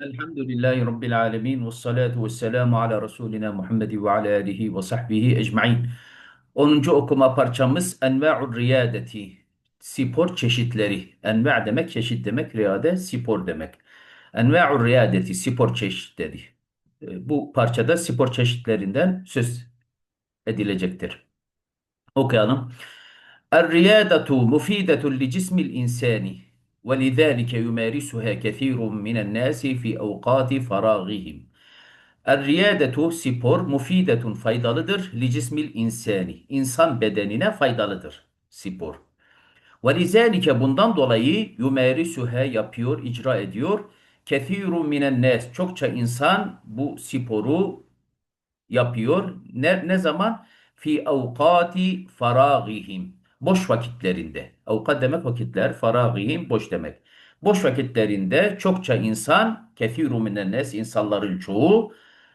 Elhamdülillahi Rabbil alemin ve salatu ve selamu ala Resulina Muhammed ve ala alihi ve sahbihi ecmain. 10. okuma parçamız Enva'ur Riyadeti. Spor çeşitleri. Enva demek çeşit demek, riyade spor demek. Enva'ur Riyadeti spor çeşitleri. Ee, bu parçada spor çeşitlerinden söz edilecektir. Okuyalım. Er-riyadetu mufidetul li cismil insani. ولذلك يمارسها كثير من الناس في أوقات فراغهم. الرياضة spor mufidetun faydalıdır li cismil insani. İnsan bedenine faydalıdır spor. Ve lizalike bundan dolayı yumerisuha yapıyor, icra ediyor. Kethirun minen nas. Çokça insan bu sporu yapıyor. Ne, ne zaman? Fi avkati faragihim. Boş vakitlerinde. Avkat demek vakitler, faragihim boş demek. Boş vakitlerinde çokça insan, kethiru minennes, insanların çoğu,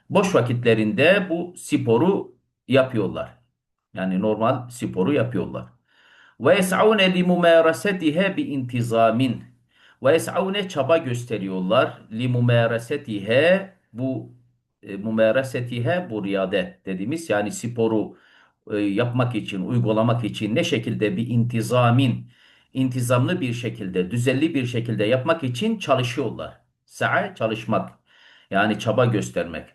boş vakitlerinde bu sporu yapıyorlar. Yani normal sporu yapıyorlar. Ve yes'avne li mumarasetiha bi intizamin. Ve yes'avne çaba gösteriyorlar li mumarasetiha bu e, mumarasetiha bu riyade dediğimiz yani sporu yapmak için, uygulamak için ne şekilde bir intizamin, intizamlı bir şekilde, düzenli bir şekilde yapmak için çalışıyorlar. Sa'a çalışmak yani çaba göstermek.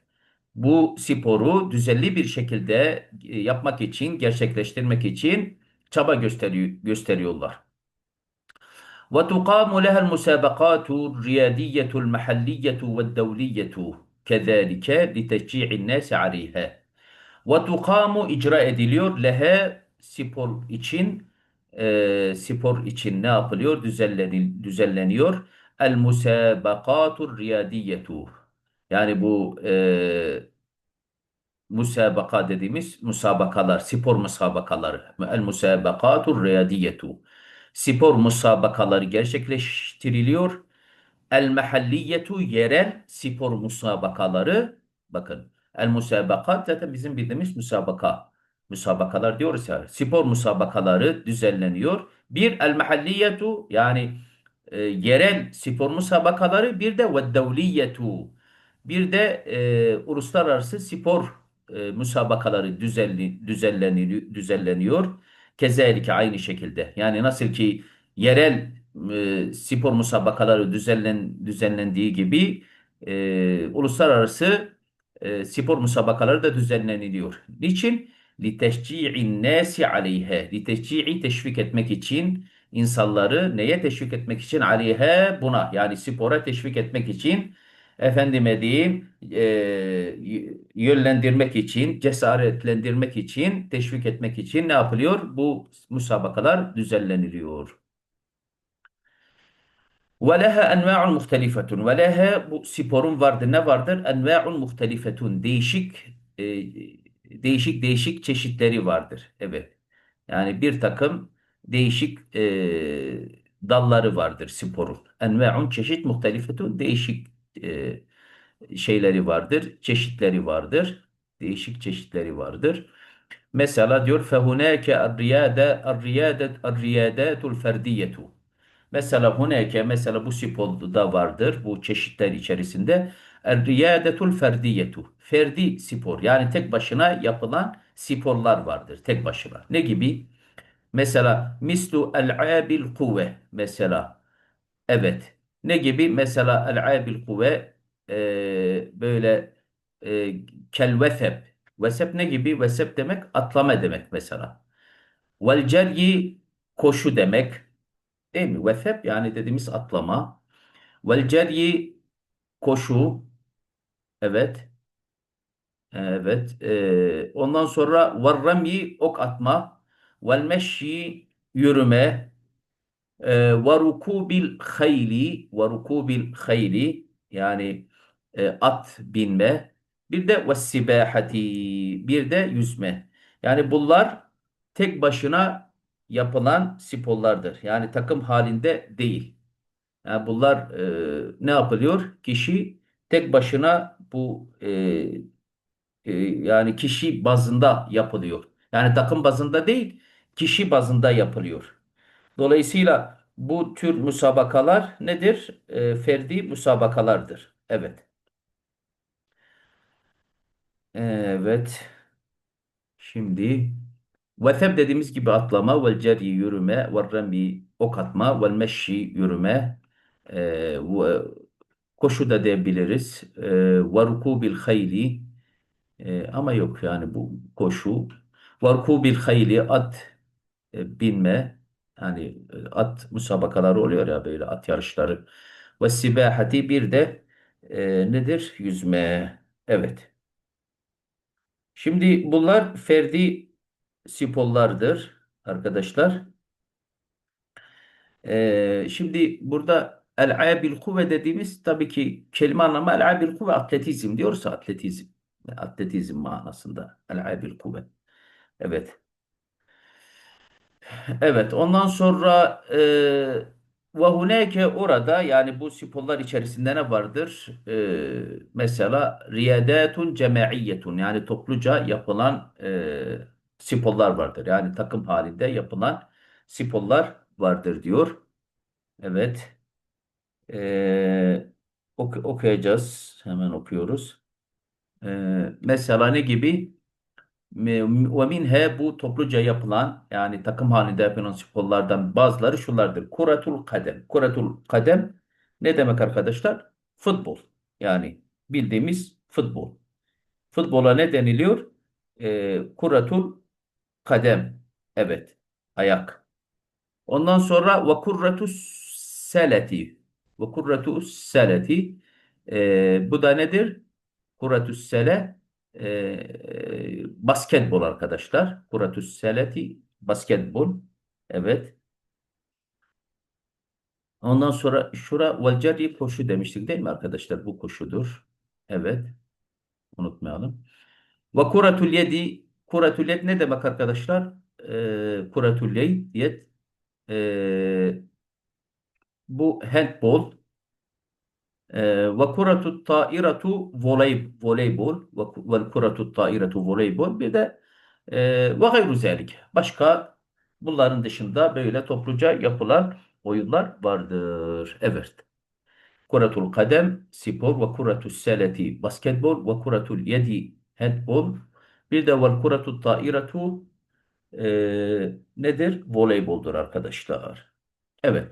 Bu sporu düzenli bir şekilde e, yapmak için, gerçekleştirmek için çaba gösteriyor, gösteriyorlar. وتقام لها المسابقات الرياضية المحلية والدولية كذلك لتشجيع الناس عليها. ve icra ediliyor lehe spor için e, spor için ne yapılıyor? Düzenlenil, düzenleniyor. El musabakatur riyadiyetu. Yani bu e, musabaka dediğimiz musabakalar, spor musabakaları. El musabakatur riyadiyetu. Spor musabakaları gerçekleştiriliyor. El mahalliyetu yerel spor musabakaları bakın el musabakat zaten bizim bildiğimiz musabaka. Musabakalar diyoruz ya. Spor musabakaları düzenleniyor. Bir el mahalliyetu yani e, yerel spor musabakaları bir de ve devliyetu. Bir de e, uluslararası spor e, müsabakaları düzenli, düzenleniyor, düzenleniyor. Kezalike aynı şekilde. Yani nasıl ki yerel e, spor müsabakaları düzenlen, düzenlendiği gibi e, uluslararası e, spor müsabakaları da düzenleniliyor. Niçin? لِتَشْجِيعِ النَّاسِ عَلَيْهَا Liteşci'i teşvik etmek için insanları neye teşvik etmek için? Aleyhe buna yani spora teşvik etmek için efendime diyeyim e, yönlendirmek için, cesaretlendirmek için, teşvik etmek için ne yapılıyor? Bu müsabakalar düzenleniliyor. Ve leha enva'un muhtelifetun. Ve leha bu sporun vardır. Ne vardır? Enva'un muhtelifetun. Değişik e, değişik değişik çeşitleri vardır. Evet. Yani bir takım değişik e, dalları vardır sporun. Enva'un çeşit muhtelifetun değişik e, şeyleri vardır, çeşitleri vardır. Değişik çeşitleri vardır. Mesela diyor fehunake ar-riyade ar-riyadet ar-riyadetul ferdiyetu. Mesela hunake mesela bu sporda vardır bu çeşitler içerisinde er-riyadetul ferdiyetu. Ferdi spor yani tek başına yapılan sporlar vardır tek başına. Ne gibi? Mesela mislu el-abil kuvve mesela. Evet. Ne gibi? Mesela el-abil kuvve e, böyle e, kel vesep. Vesep ne gibi? Vesep demek atlama demek mesela. Vel ceryi koşu demek. Değil mi? Vesep yani dediğimiz atlama. Vel ceryi koşu. Evet. Evet. E, ondan sonra vel ramyi ok atma. Vel meşyi yürüme. E, ve rukubil hayli. Ve rukubil hayli. Yani e, at binme. Bir de vessibahati, bir de yüzme. Yani bunlar tek başına yapılan sporlardır. Yani takım halinde değil. Yani bunlar e, ne yapılıyor? Kişi tek başına bu e, e, yani kişi bazında yapılıyor. Yani takım bazında değil, kişi bazında yapılıyor. Dolayısıyla bu tür müsabakalar nedir? E, ferdi müsabakalardır. Evet. Evet. Şimdi vetheb dediğimiz gibi atlama vel ceri yürüme ve remi ok atma vel meşşi yürüme e, ve koşu da diyebiliriz. E, ve rukubil hayli e, ama yok yani bu koşu. Ve rukubil hayli at e, binme yani e, at müsabakaları oluyor ya böyle at yarışları. Ve sibahati bir de e, nedir? Yüzme. Evet. Şimdi bunlar ferdi sporlardır arkadaşlar. Ee, şimdi burada el-abil kuvve dediğimiz tabii ki kelime anlamı el-abil kuvve atletizm diyorsa atletizm. Atletizm manasında el-abil kuvve. Evet. Evet, ondan sonra e, ve huneke orada yani bu sporlar içerisinde ne vardır? E, mesela riyadatun cemaiyetun yani topluca yapılan e, sporlar vardır. Yani takım halinde yapılan sporlar vardır diyor. Evet. E, ok- okuyacağız. Hemen okuyoruz. E, mesela ne gibi? Minhe bu topluca yapılan yani takım halinde yapılan sporlardan bazıları şunlardır. Kuratul kadem. Kuratul kadem ne demek arkadaşlar? Futbol. Yani bildiğimiz futbol. Futbola ne deniliyor? Ee, kuratul kadem. Evet. Ayak. Ondan sonra ve seleti. Ve seleti. Ee, bu da nedir? Kuratüs sele e, basketbol arkadaşlar. Kuratüs seleti basketbol. Evet. Ondan sonra şura vel cerri koşu demiştik değil mi arkadaşlar? Bu koşudur. Evet. Unutmayalım. Ve kuratul yedi kuratul yed ne demek arkadaşlar? E, kuratul yed e, bu handbol Ee, Ve kuratut ta'iretu voley, voleybol ve kuratut ta'iretu voleybol bir de e, ve gayru zelik. Başka bunların dışında böyle topluca yapılan oyunlar vardır. Evet. Kuratul kadem spor ve kuratus seleti basketbol ve kuratul yedi handbol bir de vel kuratu tairatu e, nedir? Voleyboldur arkadaşlar. Evet.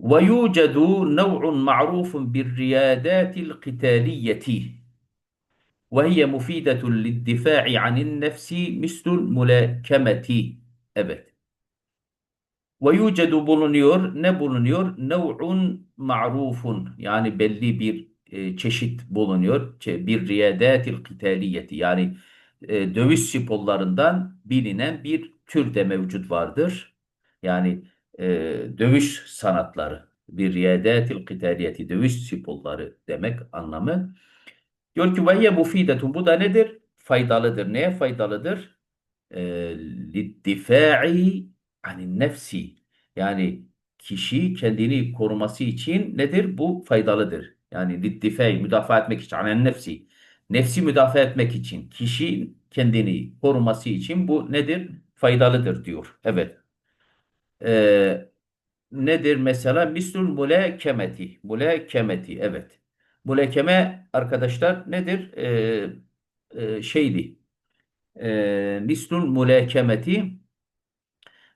Ve yucedu nev'un ma'rufun bir riyadatil qitaliyeti ve hiye mufidetun liddifa'i anin nefsi mislul mulakemeti. Evet. Ve yucedu bulunuyor. Ne bulunuyor? Nev'un ma'rufun. Yani belli bir e, çeşit bulunuyor. Bir riyadatil qitaliyeti. Yani e, dövüş sporlarından bilinen bir tür de mevcut vardır. Yani e, dövüş sanatları. Bir riyadetil kıtaliyeti. Dövüş sporları demek anlamı. Diyor ki ve hiye mufidetun. Bu da nedir? Faydalıdır. Neye faydalıdır? e, liddifa'i anin nefsi yani kişi kendini koruması için nedir? Bu faydalıdır. Yani liddifai müdafaa etmek için anen nefsi. Nefsi müdafaa etmek için kişi kendini koruması için bu nedir? Faydalıdır diyor. Evet. E, nedir mesela? Mislul mulekemeti. Mulekemeti. Evet. Mulekeme arkadaşlar nedir? E, e, şeydi e, mislul mulekemeti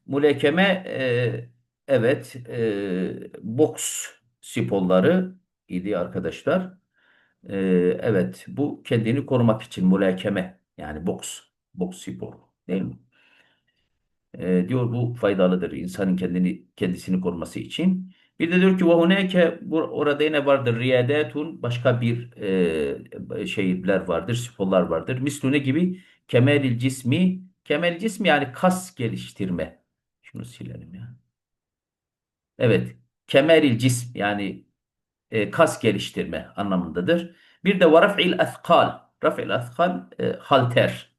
mulekeme e, evet e, boks sporları idi arkadaşlar. E, evet bu kendini korumak için mulekeme yani boks boks sporu değil mi? E, diyor bu faydalıdır insanın kendini kendisini koruması için. Bir de diyor ki ve huneke bu orada yine vardır riyadatun başka bir e, şeyler vardır, sporlar vardır. Mislu ne gibi? Kemeril cismi, kemeril cismi yani kas geliştirme. Şunu silelim ya. Evet, kemeril cism yani e, kas geliştirme anlamındadır. Bir de ve raf'il athkal. Raf'il athkal e, halter.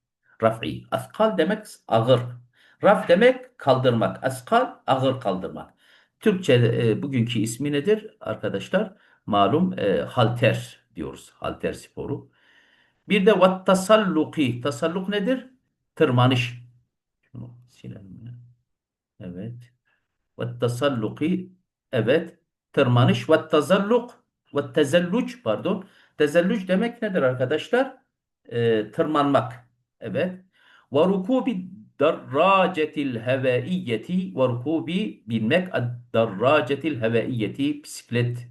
Raf'i. Athkal demek ağır. Raf demek kaldırmak. Askal ağır kaldırmak. Türkçe e, bugünkü ismi nedir arkadaşlar? Malum e, halter diyoruz. Halter sporu. Bir de vat tasalluki. Tasalluk nedir? Tırmanış. Şunu silelim. Evet. Vat. Evet. Tırmanış. Vat tazalluk. Ve tezelluc pardon. Tezelluc demek nedir arkadaşlar? Ee, tırmanmak. Evet. Ve rukubi darracetil hevaiyeti ve rukubi binmek darracetil hevaiyeti bisiklet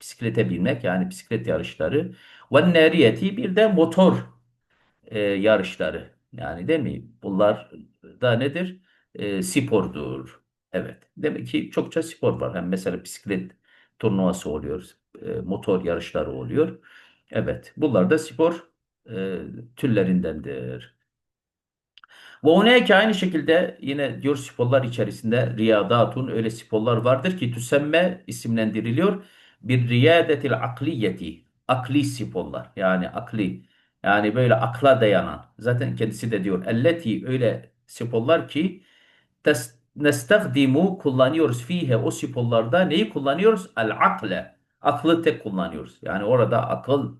bisiklete binmek yani bisiklet yarışları ve neriyeti bir de motor e, yarışları. Yani değil mi? Bunlar da nedir? E, spordur. Evet. Demek ki çokça spor var. Hem mesela bisiklet turnuvası oluyor. e, motor yarışları oluyor. Evet. Bunlar da spor e, türlerindendir. Ve huneke aynı şekilde yine diyor sporlar içerisinde riyadatun öyle sporlar vardır ki tüsemme isimlendiriliyor. Bir riyadetil akliyeti. Akli sporlar. Yani akli. Yani böyle akla dayanan. Zaten kendisi de diyor. Elleti öyle sporlar ki tes, nestahdimu kullanıyoruz fihe o sporlarda neyi kullanıyoruz? El akle. Aklı tek kullanıyoruz. Yani orada akıl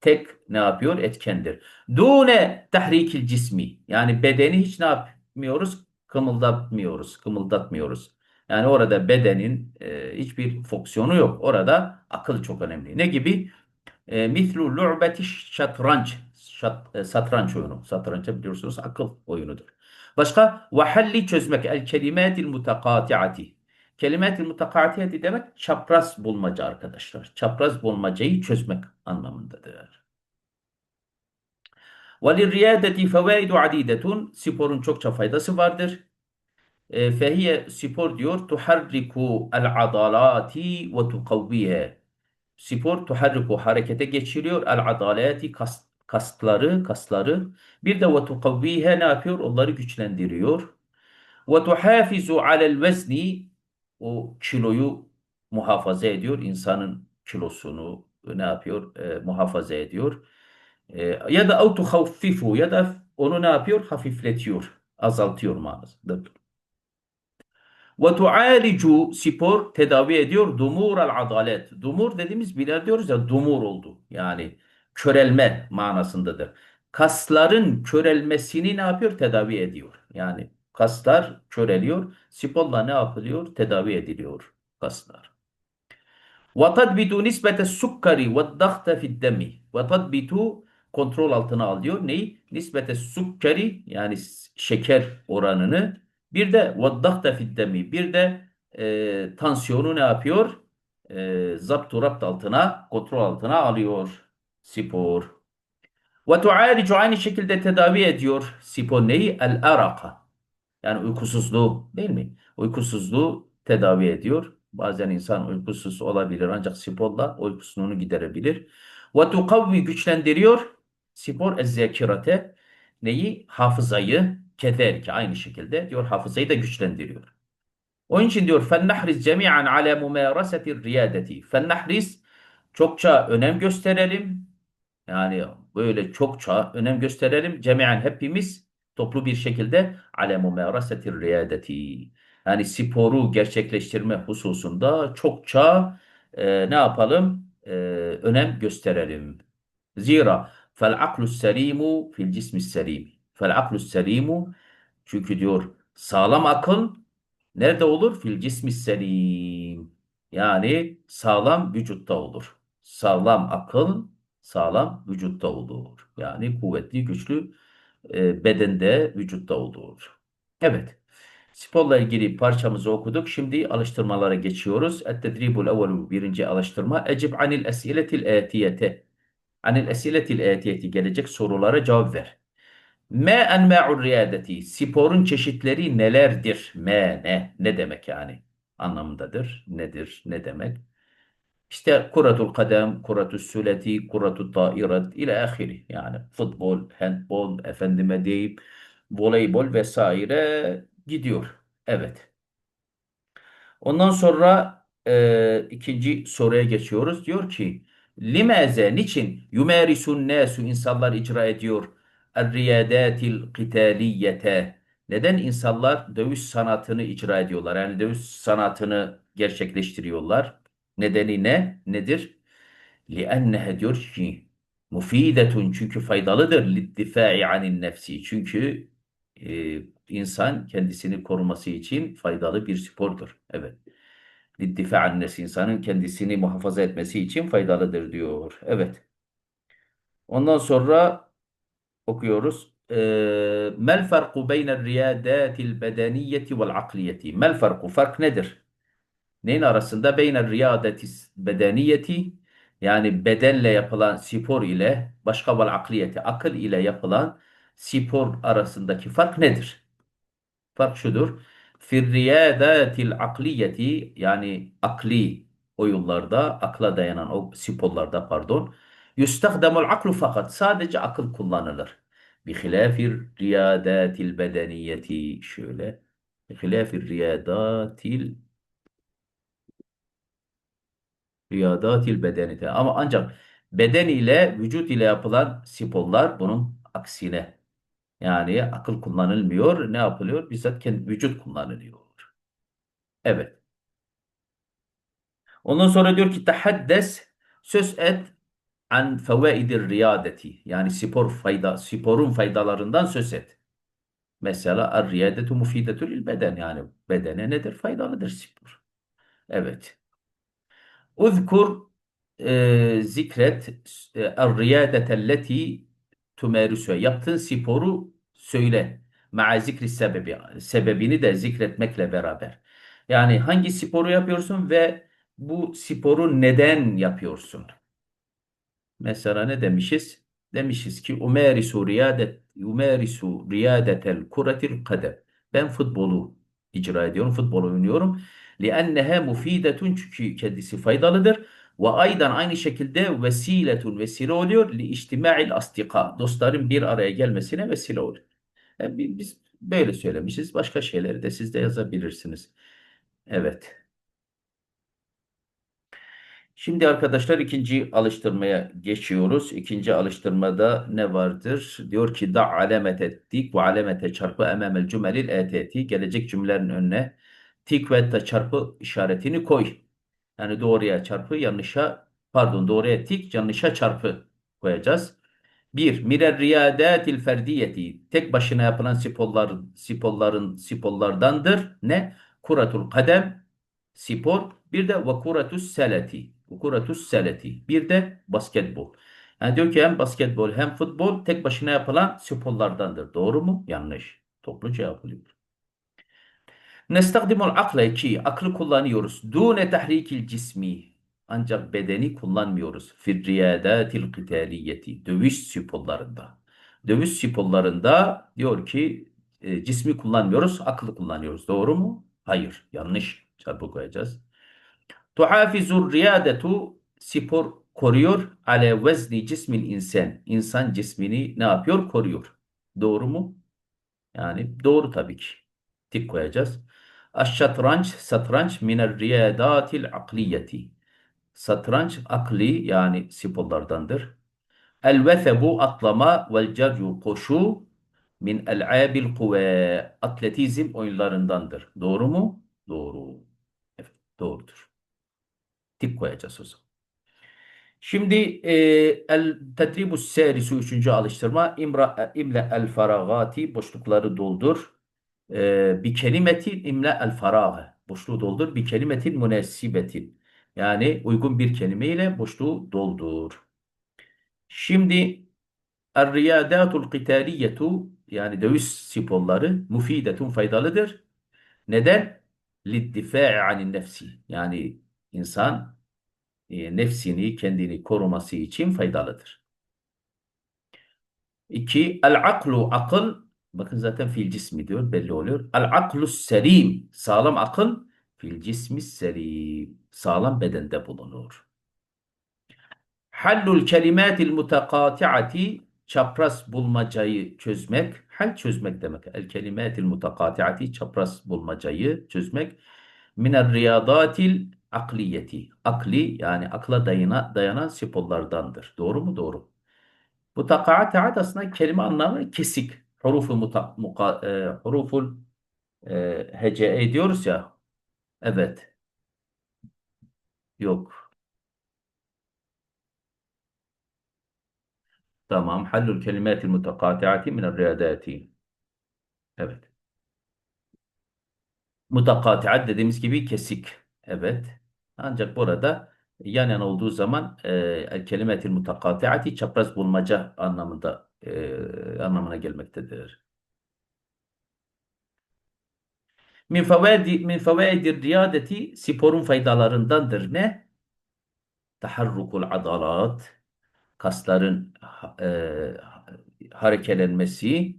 tek ne yapıyor? Etkendir. Dune tahrikil cismi. Yani bedeni hiç ne yapmıyoruz? Kımıldatmıyoruz. Kımıldatmıyoruz. Yani orada bedenin e, hiçbir fonksiyonu yok. Orada akıl çok önemli. Ne gibi? E, mislu lu'beti şatranç. Şat, e, satranç oyunu. Satranç biliyorsunuz akıl oyunudur. Başka vahalli çözmek el kelimatil mutakatiati. Kelimatil mutakatiati demek çapraz bulmaca arkadaşlar. Çapraz bulmacayı çözmek anlamındadır. Velir riyadeti fevaidu adidetun. Sporun çokça faydası vardır. E, fehiye spor diyor tuharriku el adalati ve tukavviye. Spor tuharriku harekete geçiriyor el adalati kas, kasları kasları. Bir de ve tukavvihe ne yapıyor? Onları güçlendiriyor. Ve tuhafizu alel vezni o kiloyu muhafaza ediyor. İnsanın kilosunu ne yapıyor? E, muhafaza ediyor. E, ya da autu haffifu ya da onu ne yapıyor? Hafifletiyor. Azaltıyor manasında. Ve tualicu spor tedavi ediyor dumur al adalet. Dumur dediğimiz bilir diyoruz ya dumur oldu. Yani körelme manasındadır. Kasların körelmesini ne yapıyor? Tedavi ediyor. Yani kaslar köreliyor. Sporla ne yapılıyor? Tedavi ediliyor kaslar. وَتَدْبِتُ نِسْبَةَ السُّكَّرِ وَالضَّغْطَ فِي الدَّمِ وَتَدْبِتُ kontrol altına alıyor. Neyi? Nispete sukkari yani şeker oranını bir de vaddahta fiddemi bir de e, tansiyonu ne yapıyor? E, zaptu rapt altına kontrol altına alıyor spor. Ve tuaricu aynı şekilde tedavi ediyor spor neyi? El araka. Yani uykusuzluğu değil mi? Uykusuzluğu tedavi ediyor. Bazen insan uykusuz olabilir ancak sporla uykusunu giderebilir. Ve tukavvi güçlendiriyor. Spor ezzekirate neyi? Hafızayı kederki aynı şekilde diyor hafızayı da güçlendiriyor. Onun için diyor fennahriz cemi'an ala mumarasetir riyadeti. Fennahriz çokça önem gösterelim. Yani böyle çokça önem gösterelim. Cemi'an hepimiz toplu bir şekilde ala mumarasetir riyadeti. Yani sporu gerçekleştirme hususunda çokça e, ne yapalım? E, önem gösterelim. Zira fel aklus selimu fil cismis selim. Fel aklus selimu çünkü diyor sağlam akıl nerede olur? Fil cismis selim. Yani sağlam vücutta olur. Sağlam akıl sağlam vücutta olur. Yani kuvvetli, güçlü e, bedende, vücutta olur. Evet. Sporla ilgili parçamızı okuduk. Şimdi alıştırmalara geçiyoruz. Et-tedribul evvelu birinci alıştırma. Ecib anil esiletil etiyete. Anil esiletil etiyeti gelecek sorulara cevap ver. Me enma'ur riyadeti. Sporun çeşitleri nelerdir? Me ne? Ne demek yani? Anlamındadır. Nedir? Ne demek? İşte kuratul kadem, kuratul sületi, kuratul tairat ile ahiri. Yani futbol, handbol, efendime deyip voleybol vesaire gidiyor. Evet. Ondan sonra e, ikinci soruya geçiyoruz. Diyor ki limeze niçin yumerisun nesu insanlar icra ediyor er-riyadatil qitaliyete neden insanlar dövüş sanatını icra ediyorlar? Yani dövüş sanatını gerçekleştiriyorlar. Nedeni ne? Nedir? لِأَنَّهَا diyor ki mufidetun çünkü faydalıdır liddifai anin nefsi. Çünkü e, insan kendisini koruması için faydalı bir spordur. Evet. İddifa an nefsi insanın kendisini muhafaza etmesi için faydalıdır diyor. Evet. Ondan sonra okuyoruz. Ee, Mel farku beyne riyadatil bedeniyeti vel akliyeti. Mel farku fark nedir? Neyin arasında? Beyne riyadeti bedeniyeti yani bedenle yapılan spor ile başka vel akliyeti akıl ile yapılan spor arasındaki fark nedir? Fark şudur. Fir riyadatil akliyeti yani akli oyunlarda, akla dayanan o sporlarda pardon. Yustahdamul aklu fakat sadece akıl kullanılır. Bihilafir riyadatil bedeniyeti şöyle. Bihilafir riyadatil riyadatil bedenite. Ama ancak beden ile vücut ile yapılan sporlar bunun aksine. Yani akıl kullanılmıyor. Ne yapılıyor? Bizzat kendi vücut kullanılıyor. Evet. Ondan sonra diyor ki tahaddes söz et an fevaidir riyadeti. Yani spor fayda sporun faydalarından söz et. Mesela er-riyadetu mufidetül lil beden yani bedene nedir? Faydalıdır spor. Evet. Uzkur e, zikret e, er-riyadetelleti tümerüsü. Yaptığın sporu söyle. Ma'a zikri sebebi. Sebebini de zikretmekle beraber. Yani hangi sporu yapıyorsun ve bu sporu neden yapıyorsun? Mesela ne demişiz? Demişiz ki umerisu riyadet umerisu riyadetel kuretil kadem. Ben futbolu icra ediyorum, futbol oynuyorum. لِأَنَّهَا مُفِيدَةٌ çünkü kendisi faydalıdır. Ve aydan aynı şekilde vesiletun vesile oluyor li içtima'il astika. Dostların bir araya gelmesine vesile oluyor. E, bi- biz böyle söylemişiz. Başka şeyleri de siz de yazabilirsiniz. Evet. Şimdi arkadaşlar ikinci alıştırmaya geçiyoruz. İkinci alıştırmada ne vardır? Diyor ki da alamete dik ve alamete çarpı ememel cümelil eteti. Gelecek cümlelerin önüne tik ve da çarpı işaretini koy. Yani doğruya çarpı yanlışa pardon doğruya tik yanlışa çarpı koyacağız. Bir, mirer riyadatil ferdiyeti. Tek başına yapılan sporlar, sporların sporlardandır. Ne? Kuratul kadem, spor. Bir de vakuratus seleti. Vakuratus seleti. Bir de basketbol. Yani diyor ki hem basketbol hem futbol tek başına yapılan sporlardandır. Doğru mu? Yanlış. Topluca yapılıyor. Nestakdimul akla ki aklı kullanıyoruz. Dune tahrikil cismi. Ancak bedeni kullanmıyoruz. Fir riyadatil kıtaliyeti. Dövüş sporlarında. Dövüş sporlarında diyor ki e, cismi kullanmıyoruz, aklı kullanıyoruz. Doğru mu? Hayır. Yanlış. Çarpı koyacağız. Tuhafizur riyadetu spor koruyor. Ale vezni cismil insan. İnsan cismini ne yapıyor? Koruyor. Doğru mu? Yani doğru tabii ki. Tik koyacağız. Aşşatranç, satranç miner riyadatil akliyeti. Satranç akli yani sporlardandır. El vethebu atlama vel ceryu koşu min el'abil kuve. Atletizm oyunlarındandır. Doğru mu? Doğru. Evet, doğrudur. Tik koyacağız o zaman. Şimdi e, el tedribus serisu üçüncü alıştırma imra imle el faragati boşlukları doldur. E, bir kelimetin imle el faragı boşluğu doldur. Bir kelimetin münesibetin yani uygun bir kelimeyle boşluğu doldur. Şimdi er riyadatul qitaliyetu yani dövüş sporları mufidetun faydalıdır. Neden? Liddifa'i anin nefsi yani insan e, nefsini, kendini koruması için faydalıdır. İki, el-aklu akıl, bakın zaten fil cismi diyor, belli oluyor. El-aklu selim, sağlam akıl, fil cismi selim, sağlam bedende bulunur. Hallul kelimatil mutakati'ati, çapraz bulmacayı çözmek, hal çözmek demek. El kelimatil mutakati'ati, çapraz bulmacayı çözmek. Miner riyadatil akliyeti. Akli yani akla dayana, dayanan sporlardandır. Doğru mu? Doğru. Mutakaat aslında kelime anlamı kesik. Hurufu muta, muka, e, huruful e, hece diyoruz ya. Evet. Yok. Tamam. Hallul kelimatil mutakatiati minel riyadati. Evet. Mutakatiat dediğimiz gibi kesik. Evet. Ancak burada yan yana olduğu zaman e, el kelimetil mutakatiati çapraz bulmaca anlamında e, anlamına gelmektedir. Min fevaidi min fevaidir riyadeti sporun faydalarındandır ne? Taharrukul adalat kasların e, harekelenmesi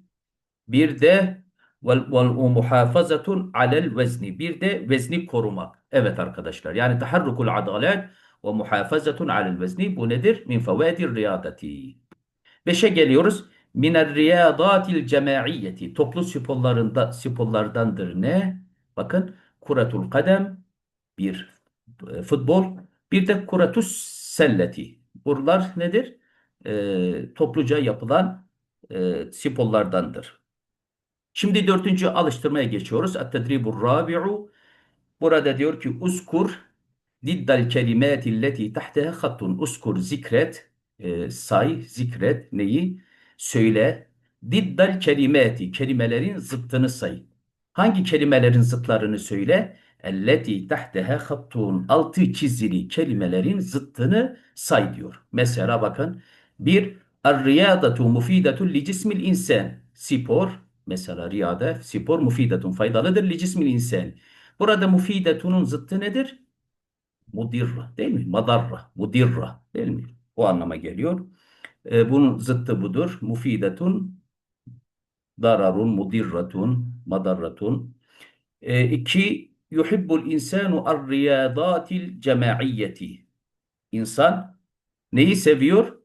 bir de vel, vel muhafazatun alel vezni bir de vezni korumak. Evet arkadaşlar yani taharrukul adalet ve muhafazatun alel vezni bu nedir? Min fevaidir riyadeti. Beşe geliyoruz. Miner riyadatil cemaiyeti. Toplu sporlarında sporlardandır ne? Bakın kuratul kadem bir e, futbol bir de kuratus selleti. Buralar nedir? E, topluca yapılan e, sporlardandır. Şimdi dördüncü alıştırmaya geçiyoruz. Et-tedribur rabi'u. Burada diyor ki uskur diddal kelimati illeti tahteha hattun. Uskur zikret, e, say, zikret neyi? Söyle. Diddal kelimati. Kelimelerin zıttını say. Hangi kelimelerin zıtlarını söyle? Elleti tahteha hattun. Altı çizili kelimelerin zıttını say diyor. Mesela bakın. Bir, Er-riyadatu mufidetun li cismil insan. Spor, mesela riyade, spor mufidetun faydalıdır li cismil insan. Burada mufidetunun zıttı nedir? Mudirra değil mi? Madarra, mudirra değil mi? O anlama geliyor. E, bunun zıttı budur. Mufidetun, dararun, mudirratun, madarratun. E, iki, yuhibbul insanu ar-riyadatil cemaiyeti. İnsan neyi seviyor?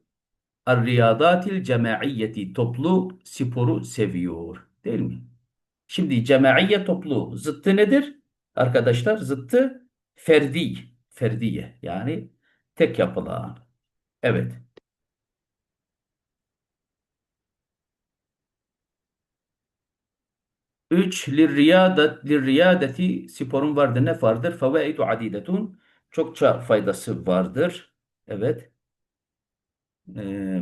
Er-riyadatil cemaiyeti toplu sporu seviyor. Değil mi? Şimdi cemaiye toplu zıttı nedir? Arkadaşlar zıttı ferdi. Ferdiye yani tek yapılan. Evet. Üç, lirriyadet, lirriyadeti sporun vardır. Ne vardır? Fevaidu adidetun. Çokça faydası vardır. Evet. Ee,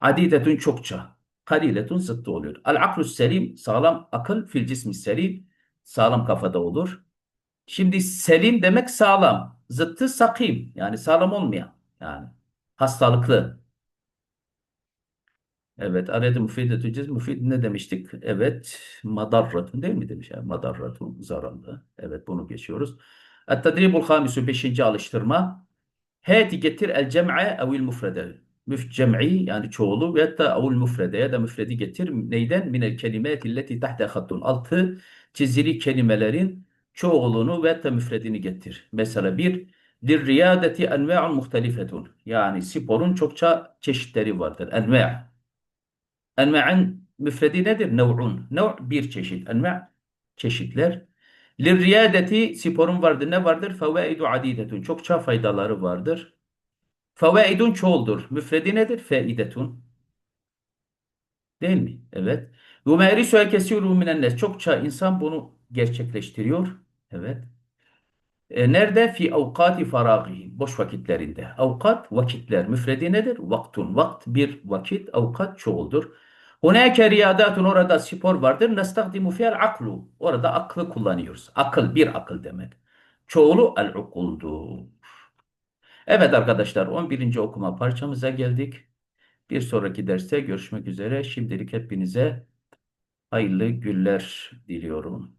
adidetun çokça. Kaliletun zıttı oluyor. Al aklus selim sağlam akıl fil cismi selim sağlam kafada olur. Şimdi selim demek sağlam. Zıttı sakim yani sağlam olmayan yani hastalıklı. Evet arada müfidetü cism müfid ne demiştik? Evet madarratun değil mi demiş? Yani madarratun zararlı. Evet bunu geçiyoruz. Et-tedribul beşinci alıştırma. Hati getir el cem'e evil mufrede. Müf cem'i yani çoğulu ve hatta evil mufrede ya da müfredi getir. Neyden? Minel kelimeti leti tahte hattun. Altı çizili kelimelerin çoğulunu ve hatta müfredini getir. Mesela bir riyadeti enva'un muhtelifetun. Yani sporun çokça çeşitleri vardır. Enva'. Enva'ın müfredi nedir? Nev'un. Nev' bir çeşit. Enva' çeşitler. Lirriyadeti sporun vardır. Ne vardır? Fevaidu adidetun. Çokça faydaları vardır. Fevaidun çoğuldur. Müfredi nedir? Faidetun. Değil mi? Evet. Yumerisu kesiru minennes. Çokça insan bunu gerçekleştiriyor. Evet. E, nerede? Fi avkati faragi. Boş vakitlerinde. Avkat vakitler. Müfredi nedir? Vaktun. Vakt bir vakit. Avkat çoğuldur. Hunake riyadatun orada spor vardır. Nestahdimu fiyel aklu. Orada aklı kullanıyoruz. Akıl bir akıl demek. Çoğulu el ukuldur. Evet arkadaşlar 11. okuma parçamıza geldik. Bir sonraki derste görüşmek üzere. Şimdilik hepinize hayırlı günler diliyorum.